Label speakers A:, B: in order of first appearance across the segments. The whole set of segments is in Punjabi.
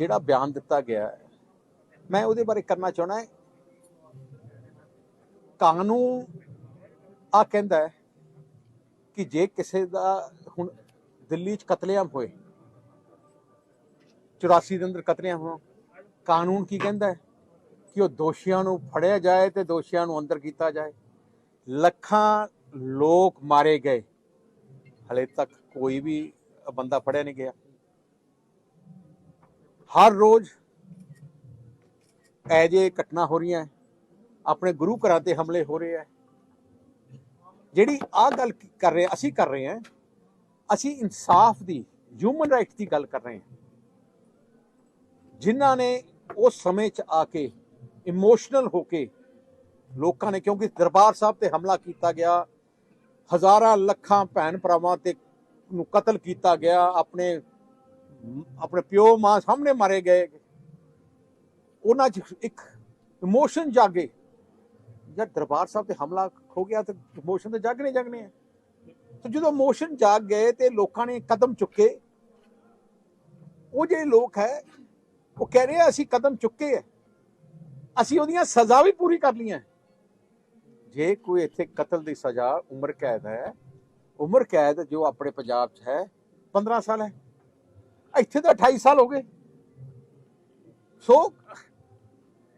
A: ਜਿਹੜਾ ਬਿਆਨ ਦਿੱਤਾ ਗਿਆ ਹੈ, ਮੈਂ ਉਹਦੇ ਬਾਰੇ ਕਰਨਾ ਚਾਹਣਾ ਹੈ। ਕਾਨੂੰਨ ਆ ਕਹਿੰਦਾ ਹੈ ਕਿ ਜੇ ਕਿਸੇ ਦਾ ਹੁਣ ਦਿੱਲੀ 'ਚ ਕਤਲੇਆਮ ਹੋਏ 84 ਦੇ ਅੰਦਰ ਕਤਲੇਆਮ ਹੋ ਕਾਨੂੰਨ ਕੀ ਕਹਿੰਦਾ ਹੈ? ਕਿ ਉਹ ਦੋਸ਼ੀਆਂ ਨੂੰ ਫੜਿਆ ਜਾਏ ਤੇ ਦੋਸ਼ੀਆਂ ਨੂੰ ਅੰਦਰ ਕੀਤਾ ਜਾਏ। ਲੱਖਾਂ ਲੋਕ ਮਾਰੇ ਗਏ। ਹਲੇ ਤੱਕ ਕੋਈ ਵੀ ਬੰਦਾ ਫੜਿਆ ਨਹੀਂ ਗਿਆ। ਹਰ ਰੋਜ਼ ਐਜੇ ਘਟਨਾ ਹੋ ਰਹੀਆਂ, ਆਪਣੇ ਗੁਰੂ ਘਰਾਂ ਤੇ ਹਮਲੇ ਹੋ ਰਹੇ ਹੈ ਜਿਹੜੀ ਆ ਗੱਲ ਕਰ ਰਹੇ, ਅਸੀਂ ਕਰ ਰਹੇ ਹਾਂ ਅਸੀਂ ਇਨਸਾਫ ਦੀ ਹਿਊਮਨ ਰਾਈਟਸ ਦੀ ਗੱਲ ਕਰ ਰਹੇ ਹਾਂ ਜਿਨ੍ਹਾਂ ਨੇ ਉਸ ਸਮੇਂ 'ਚ ਆ ਕੇ ਇਮੋਸ਼ਨਲ ਹੋ ਕੇ ਲੋਕਾਂ ਨੇ, ਕਿਉਂਕਿ ਦਰਬਾਰ ਸਾਹਿਬ ਤੇ ਹਮਲਾ ਕੀਤਾ ਗਿਆ, ਹਜ਼ਾਰਾਂ ਲੱਖਾਂ ਭੈਣ ਭਰਾਵਾਂ ਤੇ ਨੂੰ ਕਤਲ ਕੀਤਾ ਗਿਆ, ਆਪਣੇ ਆਪਣੇ ਪਿਓ ਮਾਂ ਸਾਹਮਣੇ ਮਾਰੇ ਗਏ। ਉਹਨਾਂ 'ਚ ਇੱਕ ਇਮੋਸ਼ਨ ਜਾਗੇ। ਜਦ ਦਰਬਾਰ ਸਾਹਿਬ ਤੇ ਹਮਲਾ ਹੋ ਗਿਆ ਤੇ ਇਮੋਸ਼ਨ ਤੇ ਜਾਗਣੇ ਜਾਗਣੇ ਆ। ਤੇ ਜਦੋਂ ਇਮੋਸ਼ਨ ਜਾਗ ਗਏ ਤੇ ਲੋਕਾਂ ਨੇ ਕਦਮ ਚੁੱਕੇ। ਉਹ ਜਿਹੜੇ ਲੋਕ ਹੈ, ਉਹ ਕਹਿ ਰਹੇ ਆ, ਅਸੀਂ ਕਦਮ ਚੁੱਕੇ ਆ। ਅਸੀਂ ਉਹਦੀਆਂ ਸਜ਼ਾ ਵੀ ਪੂਰੀ ਕਰ ਲਈਆਂ ਜੇ ਕੋਈ ਇੱਥੇ ਕਤਲ ਦੀ ਸਜ਼ਾ ਉਮਰ ਕੈਦ ਹੈ, ਉਮਰ ਕੈਦ ਜੋ ਆਪਣੇ ਪੰਜਾਬ 'ਚ ਹੈ 15 ਸਾਲ ਹੈ। ਇੱਥੇ ਤਾਂ 28 ਸਾਲ ਹੋ ਗਏ। ਸੋ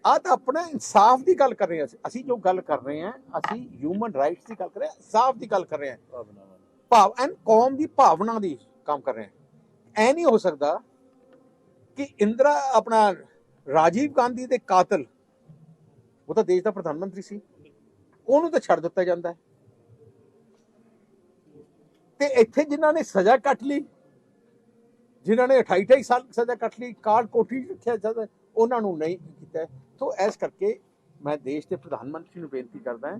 A: ਆ ਤਾਂ ਆਪਣਾ ਇਨਸਾਫ ਦੀ ਗੱਲ ਕਰ ਰਹੇ ਹਾਂ ਅਸੀਂ। ਅਸੀਂ ਜੋ ਗੱਲ ਕਰ ਰਹੇ ਹਾਂ ਅਸੀਂ ਹਿਊਮਨ ਰਾਈਟਸ ਦੀ ਗੱਲ ਕਰ ਰਹੇ ਹਾਂ ਇਨਸਾਫ ਦੀ ਗੱਲ ਕਰ ਰਹੇ ਹਾਂ। ਭਾਵ ਐਨ ਕੌਮ ਦੀ ਭਾਵਨਾ ਦੀ ਕੰਮ ਕਰ ਰਹੇ ਹਾਂ। ਐ ਨਹੀਂ ਹੋ ਸਕਦਾ ਕਿ ਇੰਦਰਾ ਆਪਣਾ ਰਾਜੀਵ ਗਾਂਧੀ ਦੇ ਕਾਤਲ ਉਹ ਤਾਂ ਦੇਸ਼ ਦਾ ਪ੍ਰਧਾਨ ਮੰਤਰੀ ਸੀ ਉਹਨੂੰ ਤਾਂ ਛੱਡ ਦਿੱਤਾ ਜਾਂਦਾ ਹੈ। ਤੇ ਇੱਥੇ ਜਿਨ੍ਹਾਂ ਨੇ ਸਜ਼ਾ ਕੱਟ ਲਈ ਜਿਨ੍ਹਾਂ ਨੇ 28 28 ਸਾਲ ਸਜ਼ਾ ਕੱਟ ਲਈ ਕਾਰ ਕੋਠੀ ਰੱਖਿਆ ਜਾਂਦਾ ਉਹਨਾਂ ਨੂੰ ਨਹੀਂ ਕੀਤਾ ਸੋ ਇਸ ਕਰਕੇ ਮੈਂ ਦੇਸ਼ ਦੇ ਪ੍ਰਧਾਨ ਮੰਤਰੀ ਨੂੰ ਬੇਨਤੀ ਕਰਦਾ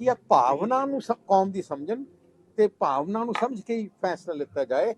A: ਕਿ ਇਹ ਭਾਵਨਾ ਨੂੰ ਸ- ਕੌਮ ਦੀ ਸਮਝਣ ਤੇ ਭਾਵਨਾ ਨੂੰ ਸਮਝ ਕੇ ਹੀ ਫੈਸਲਾ ਲਿੱਤਾ ਜਾਏ।